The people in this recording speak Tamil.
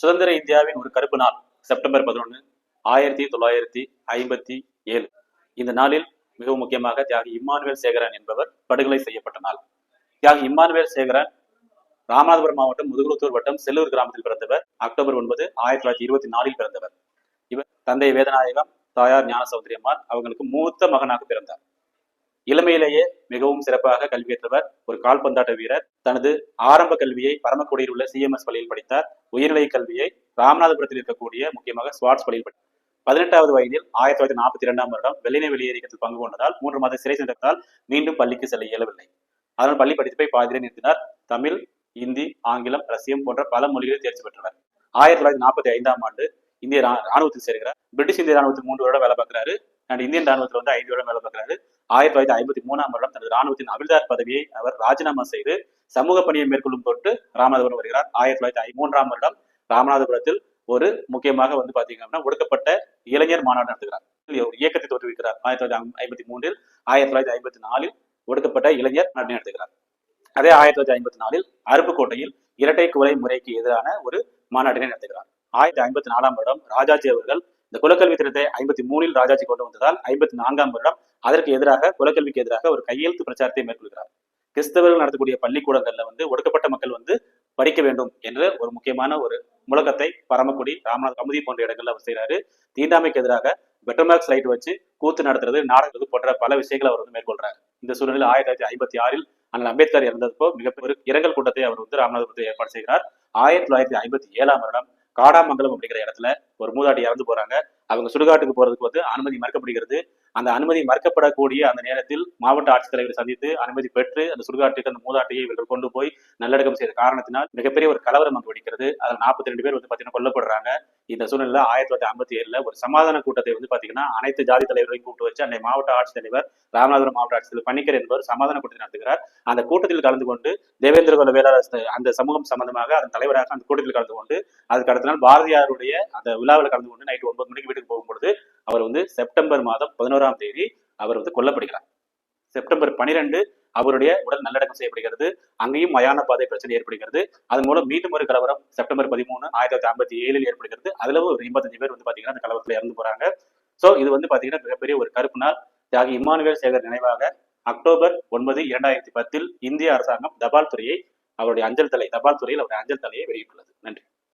சுதந்திர இந்தியாவின் ஒரு கருப்பு நாள் செப்டம்பர் பதினொன்று ஆயிரத்தி தொள்ளாயிரத்தி ஐம்பத்தி ஏழு. இந்த நாளில் மிகவும் முக்கியமாக தியாகி இம்மானுவேல் சேகரன் என்பவர் படுகொலை செய்யப்பட்ட நாள். தியாகி இம்மானுவேல் சேகரன் ராமநாதபுரம் மாவட்டம் முதுகுளத்தூர் வட்டம் செல்லூர் கிராமத்தில் பிறந்தவர். அக்டோபர் ஒன்பது ஆயிரத்தி தொள்ளாயிரத்தி இருபத்தி நாலில் பிறந்தவர். இவர் தந்தை வேதநாயகம் தாயார் ஞான சௌந்தரியம்மாள் அவங்களுக்கு மூத்த மகனாக பிறந்தார். இளமையிலேயே மிகவும் சிறப்பாக கல்வியேற்றவர் ஒரு கால்பந்தாட்ட வீரர் தனது ஆரம்ப கல்வியை பரமக்குடியில் உள்ள சிஎம்எஸ் பள்ளியில் படித்தார். உயர்நிலை கல்வியை ராமநாதபுரத்தில் இருக்கக்கூடிய முக்கியமாக ஸ்வாட்ஸ் பள்ளியில் படித்தார் பதினெட்டாவது வயதில் ஆயிரத்தி தொள்ளாயிரத்தி நாற்பத்தி இரண்டாம் வருடம் வெள்ளினை வெளியேறியத்தில் பங்கு கொண்டதால் மூன்று மாத சிறை சென்றதால் மீண்டும் பள்ளிக்கு செல்ல இயலவில்லை. அதனால் பள்ளி படிப்பை பாதிரை நிறுத்தினார். தமிழ் இந்தி ஆங்கிலம் ரஷ்யம் போன்ற பல மொழிகளில் தேர்ச்சி பெற்றவர். ஆயிரத்தி தொள்ளாயிரத்தி நாற்பத்தி ஐந்தாம் ஆண்டு இந்திய ரா- ராணுவத்தில் சேர்கிறார். பிரிட்டிஷ் இந்திய ராணுவத்தில் மூன்று வருடம் வேலை பார்க்கிறாரு. அண்ட் இந்தியன் ராணுவத்தில் வந்து ஐந்து வருடம் வேலை பார்க்கிறாரு. ஆயிரத்தி தொள்ளாயிரத்தி ஐம்பத்தி மூணாம் வருடம் தனது ராணுவத்தின் அவிழ்தார் பதவியை அவர் ராஜினாமா செய்து சமூக பணியை மேற்கொள்ளும் பொருட்டு ராமநாதபுரம் வருகிறார். ஆயிரத்தி தொள்ளாயிரத்தி ஐ- மூன்றாம் வருடம் ராமநாதபுரத்தில் ஒரு முக்கியமாக வந்து பாத்தீங்க அப்படின்னா ஒடுக்கப்பட்ட இளைஞர் மாநாடு நடத்துகிறார். ஒரு இயக்கத்தை தோற்றுவிக்கிறார். ஆயிரத்தி தொள்ளாயிரத்தி ஐம்பத்தி மூன்றில் ஆயிரத்தி தொள்ளாயிரத்தி ஐம்பத்தி நாலில் ஒடுக்கப்பட்ட இளைஞர் நடனம் நடத்துகிறார். அதே ஆயிரத்தி தொள்ளாயிரத்தி ஐம்பத்தி நாலில் அருப்புக்கோட்டையில் இரட்டை குலை முறைக்கு எதிரான ஒரு மாநாட்டினை நடத்துகிறார். ஆயிரத்தி ஐம்பத்தி நாலாம் வருடம் ராஜாஜி அவர்கள் இந்த குலக்கல்வி திட்டத்தை ஐம்பத்தி மூணில் ராஜாஜி கொண்டு வந்ததால் ஐம்பத்தி நான்காம் வருடம் அதற்கு எதிராக குலக்கல்விக்கு எதிராக ஒரு கையெழுத்து பிரச்சாரத்தை மேற்கொள்கிறார். கிறிஸ்தவர்கள் நடத்தக்கூடிய பள்ளிக்கூடங்கள்ல வந்து ஒடுக்கப்பட்ட மக்கள் வந்து படிக்க வேண்டும் என்ற ஒரு முக்கியமான ஒரு முழக்கத்தை பரமக்குடி ராமநாத் கமுதி போன்ற இடங்கள்ல அவர் செய்கிறாரு தீண்டாமைக்கு எதிராக பெட்டோமேக்ஸ் லைட் வச்சு கூத்து நடத்துறது நாடகம் போன்ற பல விஷயங்களை அவர் வந்து மேற்கொள்றாரு. இந்த சூழ்நிலையில் ஆயிரத்தி தொள்ளாயிரத்தி ஐம்பத்தி ஆறில் அண்ணல் அம்பேத்கர் இறந்தப்போ மிகப்பெரிய இரங்கல் கூட்டத்தை அவர் வந்து ராமநாதபுரத்தில் ஏற்பாடு செய்கிறார். ஆயிரத்தி தொள்ளாயிரத்தி ஐம்பத்தி ஏழாம் வருடம் காடாமங்கலம் அப்படிங்கிற இடத்துல ஒரு மூதாட்டி இறந்து போறாங்க. அவங்க சுடுகாட்டுக்கு போறதுக்கு வந்து அனுமதி மறுக்கப்படுகிறது. அந்த அனுமதி மறுக்கப்படக்கூடிய அந்த நேரத்தில் மாவட்ட ஆட்சித்தலைவரை சந்தித்து அனுமதி பெற்று அந்த சுடுகாட்டுக்கு அந்த மூதாட்டியை இவர்கள் கொண்டு போய் நல்லடக்கம் செய்த காரணத்தினால் மிகப்பெரிய ஒரு கலவரம் அங்கு வெடிக்கிறது. அதில் நாற்பத்தி ரெண்டு பேர் வந்து பார்த்தீங்கன்னா கொல்லப்படுறாங்க. இந்த சூழ்நிலை ஆயிரத்தி தொள்ளாயிரத்தி ஐம்பத்தி ஏழுல ஒரு சமாதான கூட்டத்தை வந்து பாத்தீங்கன்னா அனைத்து ஜாதி தலைவர்களையும் கூப்பிட்டு வச்சு அன்னை மாவட்ட ஆட்சித்தலைவர் ராமநாதபுரம் மாவட்ட ஆட்சித்தலைவர் பணிக்கர் என்பவர் சமாதான கூட்டத்தை நடத்துகிறார். அந்த கூட்டத்தில் கலந்து கொண்டு தேவேந்திர குல வேளாளர் அந்த சமூகம் சம்பந்தமாக அதன் தலைவராக அந்த கூட்டத்தில் கலந்து கொண்டு அதுக்கு அடுத்த நாள் பாரதியாருடைய அந்த விழாவில் கலந்து கொண்டு நைட்டு ஒன்பது மணிக்கு வீட்டுக்கு போகும்பொழுது அவர் வந்து செப்டம்பர் மாதம் பதினோராம் தேதி அவர் வந்து கொல்லப்படுகிறார். செப்டம்பர் பனிரெண்டு அவருடைய உடல் நல்லடக்கம் செய்யப்படுகிறது. அங்கேயும் மயான பாதை பிரச்சனை ஏற்படுகிறது. அதன் மூலம் மீண்டும் ஒரு கலவரம் செப்டம்பர் பதிமூணு ஆயிரத்தி தொள்ளாயிரத்தி ஐம்பத்தி ஏழில் ஏற்படுகிறது. அதுல ஒரு எண்பத்தஞ்சு பேர் வந்து பாத்தீங்கன்னா அந்த கலவரத்துல இறந்து போறாங்க. சோ இது வந்து பாத்தீங்கன்னா மிகப்பெரிய ஒரு கருப்பு நாள். தியாகி இம்மானுவேல் சேகர் நினைவாக அக்டோபர் ஒன்பது இரண்டாயிரத்தி பத்தில் இந்திய அரசாங்கம் தபால் துறையை அவருடைய அஞ்சல் தலை தபால் துறையில் அவருடைய அஞ்சல் தலையை வெளியிட்டுள்ளது. நன்றி.